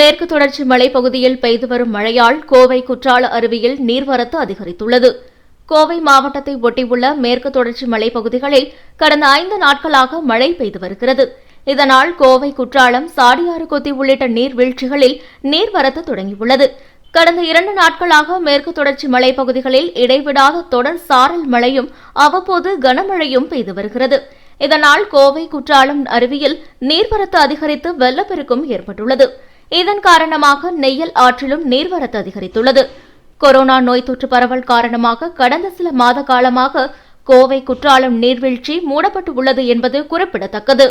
மேற்கு தொடர்ச்சி மலைப்பகுதியில் பெய்து வரும் மழையால் கோவை குற்றால அருவியில் நீர்வரத்து அதிகரித்துள்ளது. கோவை மாவட்டத்தை ஒட்டியுள்ள மேற்கு தொடர்ச்சி மலைப்பகுதிகளில் கடந்த ஐந்து நாட்களாக மழை பெய்து வருகிறது. இதனால் கோவை குற்றாலம் சாடியாறு கொத்தி உள்ளிட்ட நீர்வீழ்ச்சிகளில் நீர்வரத்து தொடங்கியுள்ளது. கடந்த இரண்டு நாட்களாக மேற்கு தொடர்ச்சி மலைப்பகுதிகளில் இடைவிடாத தொடர் சாரல் மழையும் அவ்வப்போது கனமழையும் பெய்து வருகிறது. இதனால் கோவை குற்றாலம் அருவியில் நீர்வரத்து அதிகரித்து வெள்ளப்பெருக்கும் ஏற்பட்டுள்ளது. இதன் காரணமாக நெய்யல் ஆற்றிலும் நீர்வரத்து அதிகரித்துள்ளது. கொரோனா நோய் தொற்று பரவல் காரணமாக கடந்த சில மாத காலமாக கோவை குற்றாலம் நீர்வீழ்ச்சி மூடப்பட்டு உள்ளது என்பது குறிப்பிடத்தக்கது.